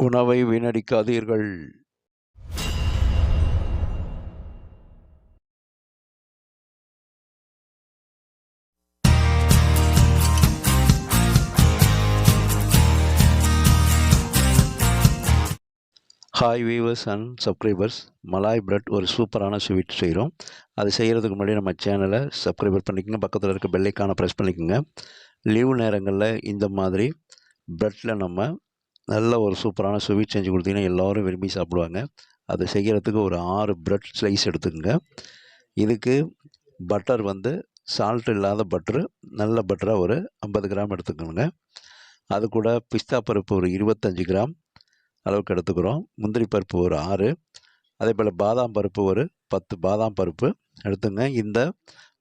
உணவை வீணடிக்காதீர்கள். Hi viewers and subscribers malai bread ஒரு சூப்பரான ஸ்வீட் செய்கிறோம் அது செய்கிறதுக்கு முன்னாடி நம்ம சேனலை சப்ஸ்கிரைபர் பண்ணிக்கோங்க. பக்கத்தில் இருக்க பெல்லைக்கான ப்ரெஸ் பண்ணிக்கோங்க. லீவு நேரங்களில் இந்த மாதிரி ப்ரெட்டில் நம்ம நல்ல ஒரு சூப்பரான ஸ்வீட் செஞ்சு கொடுத்தீங்கன்னா எல்லோரும் விரும்பி சாப்பிடுவாங்க. அதை செய்கிறதுக்கு ஒரு ஆறு ப்ரெட் ஸ்லைஸ் எடுத்துக்கோங்க. இதுக்கு பட்டர் வந்து சால்ட் இல்லாத பட்டரு நல்ல பட்டராக ஒரு ஐம்பது கிராம் எடுத்துக்கணுங்க அது கூட பிஸ்தா பருப்பு ஒரு இருபத்தஞ்சி கிராம் அளவுக்கு எடுத்துக்கிறோம். முந்திரி பருப்பு ஒரு ஆறு. அதே போல் பாதாம் பருப்பு ஒரு பத்து பாதாம் பருப்பு எடுத்துங்க. இந்த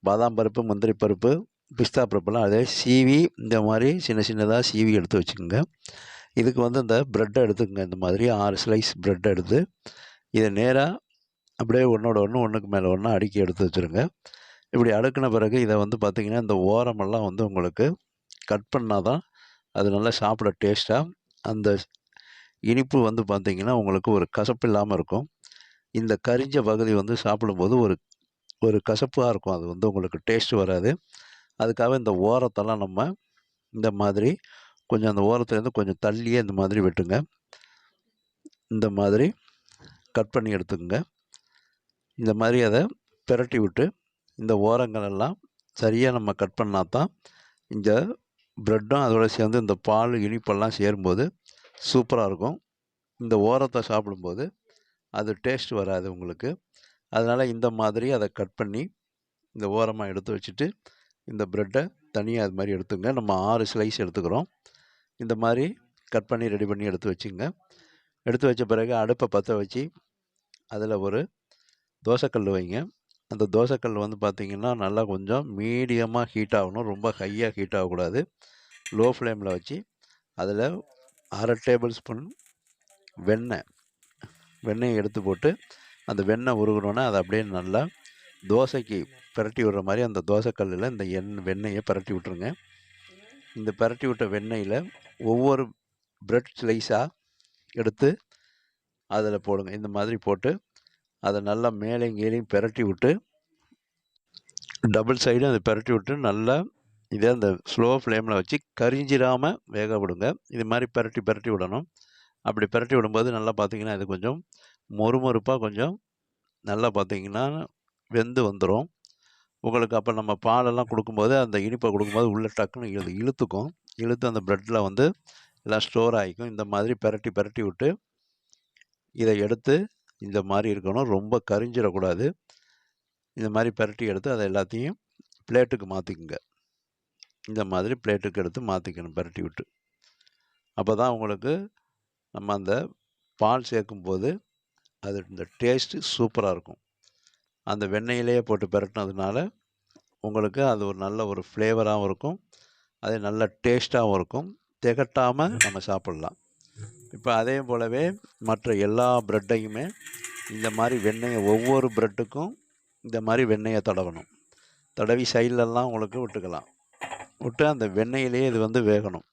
பாதாம் பருப்பு முந்திரி பருப்பு பிஸ்தா பருப்புலாம் அதே சீவி இந்த மாதிரி சின்ன சின்னதாக சீவி எடுத்து வச்சுக்கோங்க. இதுக்கு வந்து இந்த ப்ரெட்டை எடுத்துக்கோங்க. இந்த மாதிரி ஆறு ஸ்லைஸ் ப்ரெட் எடுத்து இதை நேராக அப்படியே ஒன்றோட ஒன்று ஒன்றுக்கு மேலே ஒன்று அடுக்கி எடுத்து வச்சுருங்க. இப்படி அடுக்கின பிறகு இதை வந்து பார்த்திங்கன்னா இந்த ஓரமெல்லாம் வந்து உங்களுக்கு கட் பண்ணால் தான் அது நல்லா சாப்பிட டேஸ்ட்டாக அந்த இனிப்பு வந்து பார்த்திங்கன்னா உங்களுக்கு ஒரு கசப்பு இல்லாமல் இருக்கும். இந்த கரிஞ்ச பகுதி வந்து சாப்பிடும்போது ஒரு ஒரு கசப்பாக இருக்கும். அது வந்து உங்களுக்கு டேஸ்ட் வராது. அதுக்காக இந்த ஓரத்தெல்லாம் நம்ம இந்த மாதிரி கொஞ்சம் அந்த ஓரத்துலேருந்து கொஞ்சம் தள்ளியே இந்த மாதிரி வெட்டுங்க. இந்த மாதிரி கட் பண்ணி எடுத்துக்கோங்க. இந்த மாதிரி அதை பிரட்டி விட்டு இந்த ஓரங்கள் எல்லாம் சரியாக நம்ம கட் பண்ணால் தான் இந்த ப்ரெட்டும் அதோட சேர்ந்து இந்த பால் இனிப்பெல்லாம் சேரும்போது சூப்பராக இருக்கும். இந்த ஓரத்தை சாப்பிடும்போது அது டேஸ்ட் வராது உங்களுக்கு. அதனால் இந்த மாதிரி அதை கட் பண்ணி இந்த ஓரமாக எடுத்து வச்சுட்டு இந்த ப்ரெட்டை தனியாக அது மாதிரி எடுத்துங்க. நம்ம ஆறு ஸ்லைஸ் எடுத்துக்கிறோம். இந்த மாதிரி கட் பண்ணி ரெடி பண்ணி எடுத்து வச்சுங்க. எடுத்து வச்ச பிறகு அடுப்பை பற்ற வச்சு அதில் ஒரு தோசைக்கல் வைங்க. அந்த தோசைக்கல் வந்து பார்த்திங்கன்னா நல்லா கொஞ்சம் மீடியமாக ஹீட் ஆகணும். ரொம்ப ஹையாக ஹீட் ஆகக்கூடாது. லோ ஃப்ளேமில் வச்சு அதில் அரை டேபிள் ஸ்பூன் வெண்ணெய் வெண்ணெயை எடுத்து போட்டு அந்த வெண்ணெய் உருகணுன்னா அதை அப்படியே நல்லா தோசைக்கு பிரட்டி விடுற மாதிரி அந்த தோசைக்கல்லில் இந்த எண் வெண்ணெயை பிரட்டி விட்ருங்க இந்த பிரட்டி விட்ட வெண்ணெயில் ஒவ்வொரு ப்ரெட் ஸ்லைஸாக எடுத்து அதில் போடுங்க. இந்த மாதிரி போட்டு அதை நல்லா மேலேயும் கீழேயும் பிரட்டி விட்டு டபுள் சைடும் அதை பிரட்டி விட்டு நல்லா இதே அந்த ஸ்லோ ஃப்ளேமில் வச்சு கரிஞ்சிடாமல் வேக விடுங்க. இது மாதிரி பிரட்டி பிரட்டி விடணும். அப்படி பிரட்டி விடும்போது நல்லா பார்த்தீங்கன்னா இது கொஞ்சம் மொறுமொறுப்பாக கொஞ்சம் நல்லா பார்த்தீங்கன்னா வெந்து வந்துடும் உங்களுக்கு அப்போ நம்ம பாலெல்லாம் கொடுக்கும்போது அந்த இனிப்பை கொடுக்கும்போது உள்ளே டக்குன்னு இழு இழுத்துக்கும். இழுத்து அந்த ப்ரெட்டில் வந்து எல்லாம் ஸ்டோர் ஆகிக்கும். இந்த மாதிரி பிரட்டி பிரட்டி விட்டு இதை எடுத்து இந்த மாதிரி இருக்கணும். ரொம்ப கரிஞ்சிடக்கூடாது. இந்த மாதிரி பிரட்டி எடுத்து அதை எல்லாத்தையும் பிளேட்டுக்கு மாற்றிக்குங்க இந்த மாதிரி பிளேட்டுக்கு எடுத்து மாற்றிக்கணும் பிரட்டி விட்டு. அப்போ தான் உங்களுக்கு நம்ம அந்த பால் சேர்க்கும்போது அது இந்த டேஸ்ட்டு சூப்பராக இருக்கும். அந்த வெண்ணெயிலேயே போட்டு பிரட்டினதுனால உங்களுக்கு அது ஒரு நல்ல ஒரு ஃப்ளேவராகவும் இருக்கும். அது நல்ல டேஸ்ட்டாகவும் இருக்கும். திகட்டாமல் நம்ம சாப்பிட்லாம். இப்போ அதே போலவே மற்ற எல்லா ப்ரெட்டையுமே இந்த மாதிரி வெண்ணெயை ஒவ்வொரு ப்ரெட்டுக்கும் இந்த மாதிரி வெண்ணெயை தடவணும். தடவி சைட்லலாம் உங்களுக்கு விட்டுக்கலாம். விட்டு அந்த வெண்ணெயிலேயே இது வந்து வேகணும்.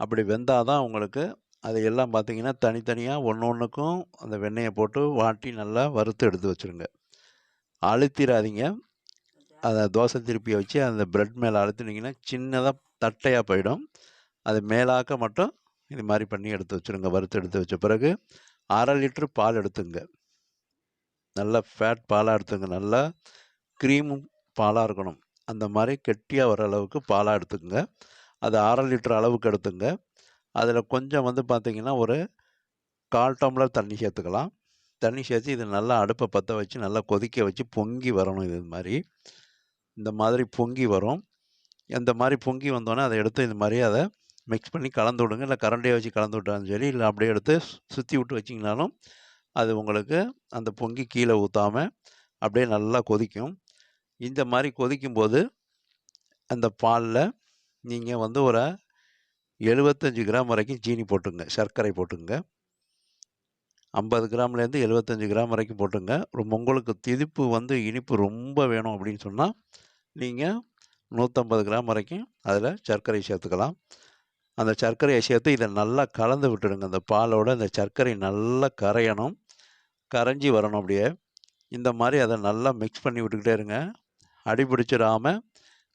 அப்படி வெந்தால் தான் உங்களுக்கு அது எல்லாம் பார்த்தீங்கன்னா தனித்தனியாக ஒன்று ஒன்றுக்கும் அந்த வெண்ணெயை போட்டு வாட்டி நல்லா வறுத்து எடுத்து வச்சுருங்க. அழுத்திடாதீங்க அதை தோசை திருப்பியை வச்சு அந்த ப்ரெட் மேலே அழுத்தினீங்கன்னா சின்னதாக தட்டையாக போயிடும். அது மேலாக்க மட்டும் இது மாதிரி பண்ணி எடுத்து வச்சுருங்க. வறுத்து எடுத்து வச்ச பிறகு அரை லிட்ரு பால் எடுத்துங்க. நல்லா ஃபேட் பாலாக எடுத்துங்க. நல்லா க்ரீமும் பாலாக இருக்கணும். அந்த மாதிரி கெட்டியாக வர அளவுக்கு பாலாக எடுத்துக்கங்க அது அரை லிட்டர் அளவுக்கு எடுத்துங்க. அதில் கொஞ்சம் வந்து பார்த்திங்கன்னா ஒரு கால் டம்ளர் தண்ணி சேர்த்துக்கலாம். தண்ணி சேர்த்து இது நல்லா அடுப்பை பற்ற வச்சு நல்லா கொதிக்க வச்சு பொங்கி வரணும் இது மாதிரி இந்த மாதிரி பொங்கி வரும். இந்த மாதிரி பொங்கி வந்தோடனே அதை எடுத்து இந்த மாதிரி அதை மிக்ஸ் பண்ணி கலந்து விடுங்க. இல்லை கரண்டியை வச்சு கலந்து விட்டாலும் சரி இல்லை அப்படியே எடுத்து சுற்றி விட்டு வச்சிங்கனாலும் அது உங்களுக்கு அந்த பொங்கி கீழே ஊற்றாமல் அப்படியே நல்லா கொதிக்கும். இந்த மாதிரி கொதிக்கும்போது அந்த பாலில் நீங்கள் வந்து ஒரு எழுபத்தஞ்சி கிராம் வரைக்கும் சீனி போட்டுங்க. சர்க்கரை போட்டுங்க. ஐம்பது கிராம்லேருந்து எழுபத்தஞ்சி கிராம் வரைக்கும் போட்டுங்க. ரொம்ப உங்களுக்கு திதிப்பு வந்து இனிப்பு ரொம்ப வேணும் அப்படின்னு சொன்னால் நீங்கள் நூற்றம்பது கிராம் வரைக்கும் அதில் சர்க்கரை சேர்த்துக்கலாம். அந்த சர்க்கரையை சேர்த்து இதை நல்லா கலந்து விட்டுடுங்க. அந்த பாலோட அந்த சர்க்கரை நல்லா கரையணும். கரைஞ்சி வரணும் அப்படியே. இந்த மாதிரி அதை நல்லா மிக்ஸ் பண்ணி விட்டுக்கிட்டே இருங்க. அடிபிடிச்சிடாமல்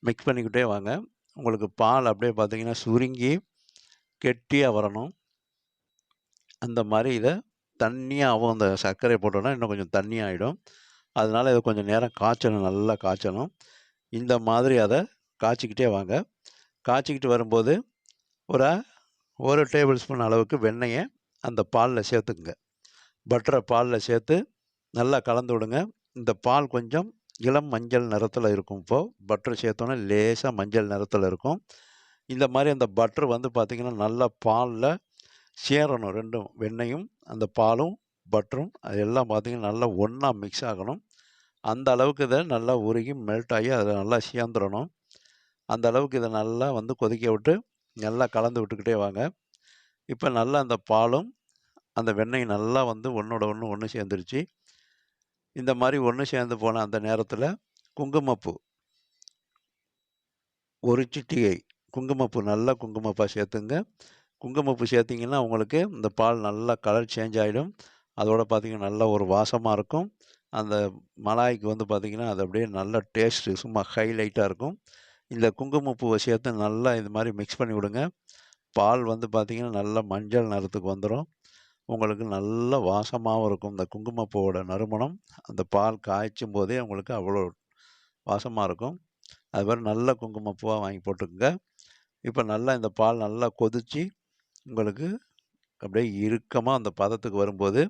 மிக்ஸ் பண்ணிக்கிட்டே வாங்க. உங்களுக்கு பால் அப்படியே பார்த்தீங்கன்னா சுருங்கி கெட்டியாக வரணும். அந்த மாதிரி இதை தண்ணியாகவும் அந்த சர்க்கரை போட்டோன்னா இன்னும் கொஞ்சம் தண்ணி ஆகிடும் அதனால் இதை கொஞ்சம் நேரம் காய்ச்சணும் நல்லா காய்ச்சணும். இந்த மாதிரி அதை காய்ச்சிக்கிட்டே வாங்க. காய்ச்சிக்கிட்டு வரும்போது ஒரு ஒரு டேபிள் ஸ்பூன் அளவுக்கு வெண்ணெயை அந்த பாலில் சேர்த்துக்குங்க. பட்டரை பாலில் சேர்த்து நல்லா கலந்து விடுங்க. இந்த பால் கொஞ்சம் இளம் மஞ்சள் நிறத்தில் இருக்கும் இப்போது பட்டர் சேர்த்தோன்னே லேசாக மஞ்சள் நிறத்தில் இருக்கும். இந்த மாதிரி அந்த பட்டர் வந்து பார்த்திங்கன்னா நல்லா பாலில் சேரணும் ரெண்டும் வெண்ணையும் அந்த பாலும் பட்டரும் அது எல்லாம் பார்த்திங்கன்னா நல்லா ஒன்றா மிக்ஸ் ஆகணும். அந்த அளவுக்கு இதை நல்லா உருகி மெல்ட் ஆகி அதில் நல்லா சேர்ந்துடணும். அந்த அளவுக்கு இதை நல்லா வந்து கொதிக்க விட்டு நல்லா கலந்து விட்டுக்கிட்டே வாங்க. இப்போ நல்லா அந்த பாலும் அந்த வெண்ணெய் நல்லா வந்து ஒன்றோட ஒன்று ஒன்று சேர்ந்துருச்சு. இந்த மாதிரி ஒன்று சேர்ந்து போன அந்த நேரத்தில் குங்குமப்பூ. ஒரு சிட்டிகை. குங்குமப்பூ நல்லா குங்குமப்பாக சேர்த்துங்க. குங்குமப்பூ சேர்த்திங்கன்னா உங்களுக்கு இந்த பால் நல்லா கலர் சேஞ்ச் ஆகிடும் அதோட பார்த்திங்கன்னா நல்ல ஒரு வாசமாக இருக்கும். அந்த மலாய்க்கு வந்து பார்த்திங்கன்னா அது அப்படியே நல்ல டேஸ்ட்டு சும்மா ஹைலைட்டாக இருக்கும். இந்த குங்குமப்பூவை சேர்த்து நல்லா இது மாதிரி மிக்ஸ் பண்ணி விடுங்க. பால் வந்து பார்த்திங்கன்னா நல்லா மஞ்சள் நிறத்துக்கு வந்துடும் உங்களுக்கு நல்ல வாசமாகவும் இருக்கும். இந்த குங்குமப்பூவோட நறுமணம் அந்த பால் காய்ச்சும் போதே உங்களுக்கு அவ்வளோ வாசமாக இருக்கும். அது மாதிரி நல்ல குங்குமப்பூவாக வாங்கி போட்டுக்கோங்க. இப்போ நல்லா இந்த பால் நல்லா கொதித்து உங்களுக்கு அப்படியே இறுக்கமாக அந்த பதத்துக்கு வரும்போது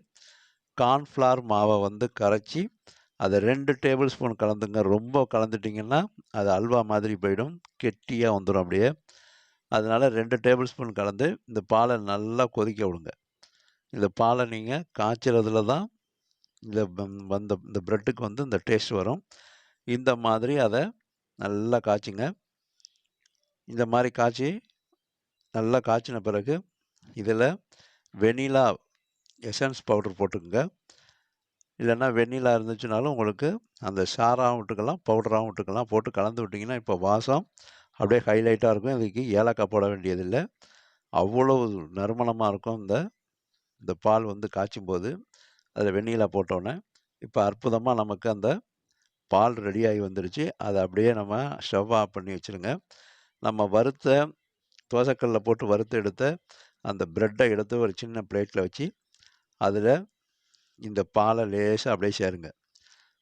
கார்ன்ஃப்ளவர் மாவை வந்து கரைச்சி அதை ரெண்டு டேபிள் ஸ்பூன் கலந்துங்க. ரொம்ப கலந்துட்டிங்கன்னா அது அல்வா மாதிரி போயிடும். கெட்டியாக வந்துடும் அப்படியே. அதனால் ரெண்டு டேபிள் ஸ்பூன் கலந்து இந்த பாலை நல்லா கொதிக்க விடுங்க. இந்த பாலை நீங்கள் காய்ச்சறதுல தான் இந்த வந்த இந்த ப்ரெட்டுக்கு வந்து இந்த டேஸ்ட் வரும். இந்த மாதிரி அதை நல்லா காய்ச்சுங்க. இந்த மாதிரி காய்ச்சி நல்லா காய்ச்சின பிறகு இதில் வெனிலா எசன்ஸ் பவுடர் போட்டுக்கோங்க. இல்லைன்னா வெண்ணிலா இருந்துச்சுனாலும் உங்களுக்கு அந்த சாராகவும் விட்டுக்கலாம் பவுடராகவும் விட்டுக்கலாம். போட்டு கலந்து விட்டிங்கன்னா இப்போ வாசம் அப்படியே ஹைலைட்டாக இருக்கும். இதுக்கு ஏலக்காய் போட வேண்டியதில்லை. அவ்வளோ நறுமணமாக இருக்கும். இந்த இந்த பால் வந்து காய்ச்சும் போது அதில் வெண்ணிலா போட்டோன்னே இப்போ அற்புதமாக நமக்கு அந்த பால் ரெடியாகி வந்துடுச்சு அதை அப்படியே நம்ம ஸ்டவ் ஆஃப் பண்ணி வச்சுருங்க. நம்ம வறுத்த தோசைக்கல்லில் போட்டு வறுத்து எடுத்த அந்த ப்ரெட்டை எடுத்து ஒரு சின்ன பிளேட்டில் வச்சு அதில் இந்த பாலை லேசாக அப்படியே சேருங்க.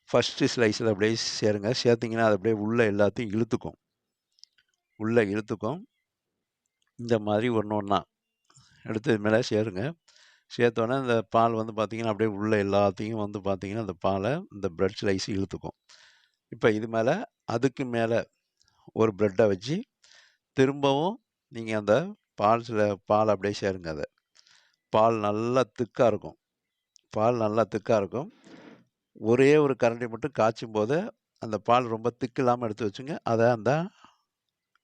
ஃபஸ்ட்டு ஸ்லைஸில் அப்படியே சேருங்க. சேர்த்திங்கன்னா அது அப்படியே உள்ளே எல்லாத்தையும் இழுத்துக்கும். உள்ளே இழுத்துக்கும். இந்த மாதிரி ஒன்று ஒன்றா எடுத்து இது மேலே சேருங்க. சேர்த்தோன்னே இந்த பால் வந்து பார்த்திங்கன்னா அப்படியே உள்ளே எல்லாத்தையும் வந்து பார்த்திங்கன்னா அந்த பாலை இந்த ப்ரெட் ஸ்லைஸ் இழுத்துக்கும். இப்போ இது மேலே அதுக்கு மேலே ஒரு ப்ரெட்டை வச்சு திரும்பவும் நீங்கள் அந்த பால் சில பால் அப்படியே சேருங்க அதை. பால் நல்லா திக்காக இருக்கும். பால் நல்லா திக்காக இருக்கும். ஒரே ஒரு கரண்டி மட்டும் காய்ச்சும் போது அந்த பால் ரொம்ப திக்கு இல்லாமல் எடுத்து வச்சுங்க. அதை அந்த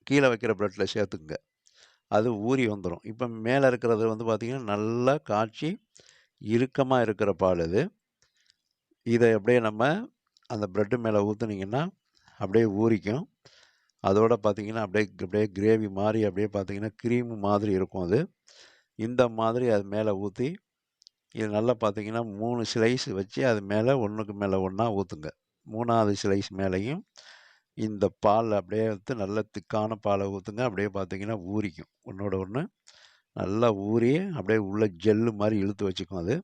கீழே வைக்கிற ப்ரெட்டில் சேர்த்துக்குங்க. அது ஊறி வந்துடும் இப்போ மேலே இருக்கிறது வந்து பார்த்திங்கன்னா நல்லா காய்ச்சி இறுக்கமாக இருக்கிற பால் இது இதை அப்படியே நம்ம அந்த ப்ரெட்டு மேலே ஊற்றுனீங்கன்னா அப்படியே ஊறிக்கும். அதோட பார்த்திங்கன்னா அப்படியே அப்படியே கிரேவி மாதிரி அப்படியே பார்த்திங்கன்னா க்ரீமு மாதிரி இருக்கும் அது. இந்த மாதிரி அது மேலே ஊற்றி இது நல்லா பார்த்தீங்கன்னா மூணு ஸ்லைஸ் வச்சு அது மேலே ஒன்றுக்கு மேலே ஒன்றா ஊற்றுங்க மூணாவது ஸ்லைஸ் மேலேயும் இந்த பால் அப்படியே வந்து நல்ல திக்கான பாலை ஊற்றுங்க அப்படியே பார்த்தீங்கன்னா ஊறிக்கும். ஒன்றோட ஒன்று நல்லா ஊறி அப்படியே உள்ள ஜெல்லு மாதிரி இழுத்து வச்சுக்கும் அது.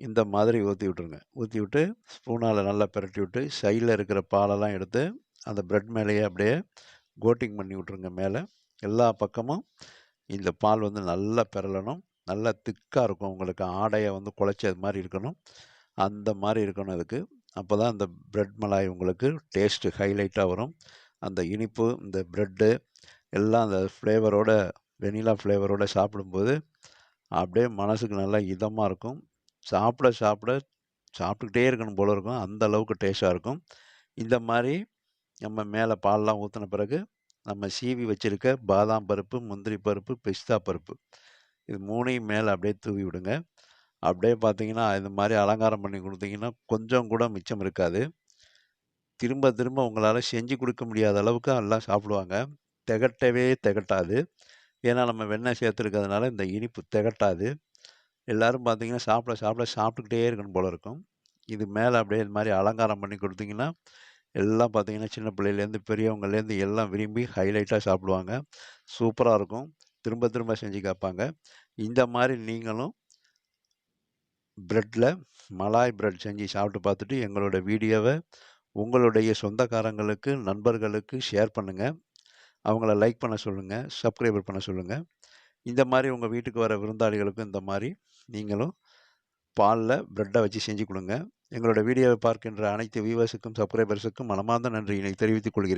இந்த மாதிரி ஊற்றி விட்ருங்க ஊற்றி விட்டு ஸ்பூனால் நல்லா பிரட்டி விட்டு சைடில் இருக்கிற பாலெல்லாம் எடுத்து அந்த ப்ரெட் மேலேயே அப்படியே கோட்டிங் பண்ணி விட்ருங்க மேலே. எல்லா பக்கமும் இந்த பால் வந்து நல்லா பெறலணும். நல்லா திக்காக இருக்கும். உங்களுக்கு ஆடையை வந்து குழச்சது மாதிரி இருக்கணும். அந்த மாதிரி இருக்கணும் அதுக்கு. அப்போ தான் அந்த ப்ரெட் மலாய் உங்களுக்கு டேஸ்ட்டு ஹைலைட்டாக வரும். அந்த இனிப்பு இந்த ப்ரெட்டு எல்லாம் அந்த ஃப்ளேவரோட வெனிலா ஃப்ளேவரோடு சாப்பிடும்போது அப்படியே மனசுக்கு நல்லா இதமாக இருக்கும். சாப்பிட சாப்பிட சாப்பிட்டுக்கிட்டே இருக்கணும் போல இருக்கும். அந்த அளவுக்கு டேஸ்ட்டாக இருக்கும். இந்த மாதிரி நம்ம மேலே பால்லாம் ஊற்றின பிறகு நம்ம சீவி வச்சுருக்க பாதாம் பருப்பு முந்திரி பருப்பு பிஸ்தா பருப்பு இது மூணையும் மேலே அப்படியே தூவி விடுங்க. அப்படியே பார்த்தீங்கன்னா இது மாதிரி அலங்காரம் பண்ணி கொடுத்தீங்கன்னா கொஞ்சம் கூட மிச்சம் இருக்காது. திரும்ப திரும்ப உங்களால் செஞ்சு கொடுக்க முடியாத அளவுக்கு எல்லாம் சாப்பிடுவாங்க. திகட்டவே திகட்டாது. ஏன்னா நம்ம வெண்ணெய் சேர்த்துருக்கிறதுனால இந்த இனிப்பு திகட்டாது. எல்லோரும் பார்த்தீங்கன்னா சாப்பிட சாப்பிட சாப்பிட்டுக்கிட்டே இருக்கணும் போல இருக்கும். இது மேலே அப்படியே இது மாதிரி அலங்காரம் பண்ணி கொடுத்தீங்கன்னா எல்லாம் பார்த்தீங்கன்னா சின்ன பிள்ளையிலேருந்து பெரியவங்கலேருந்து எல்லாம் விரும்பி ஹைலைட்டாக சாப்பிடுவாங்க. சூப்பராக இருக்கும். திரும்ப திரும்ப செஞ்சு கேட்பாங்க இந்த மாதிரி நீங்களும் ப்ரெட்டில் மலாய் ப்ரெட் செஞ்சு சாப்பிட்டு பார்த்துட்டு எங்களோட வீடியோவை உங்களுடைய சொந்தக்காரங்களுக்கு நண்பர்களுக்கு ஷேர் பண்ணுங்கள் அவங்கள லைக் பண்ண சொல்லுங்கள் சப்ஸ்கிரைபர் பண்ண சொல்லுங்கள் இந்த மாதிரி உங்கள் வீட்டுக்கு வர விருந்தாளிகளுக்கும் இந்த மாதிரி நீங்களும் பாலில் ப்ரெட்டை வச்சு செஞ்சு கொடுங்க. எங்களோட வீடியோவை பார்க்கின்ற அனைத்து வியூவர்ஸுக்கும் சப்ஸ்கிரைபர்ஸுக்கும் மனமார்ந்த நன்றியினை தெரிவித்துக் கொள்கிறேன்.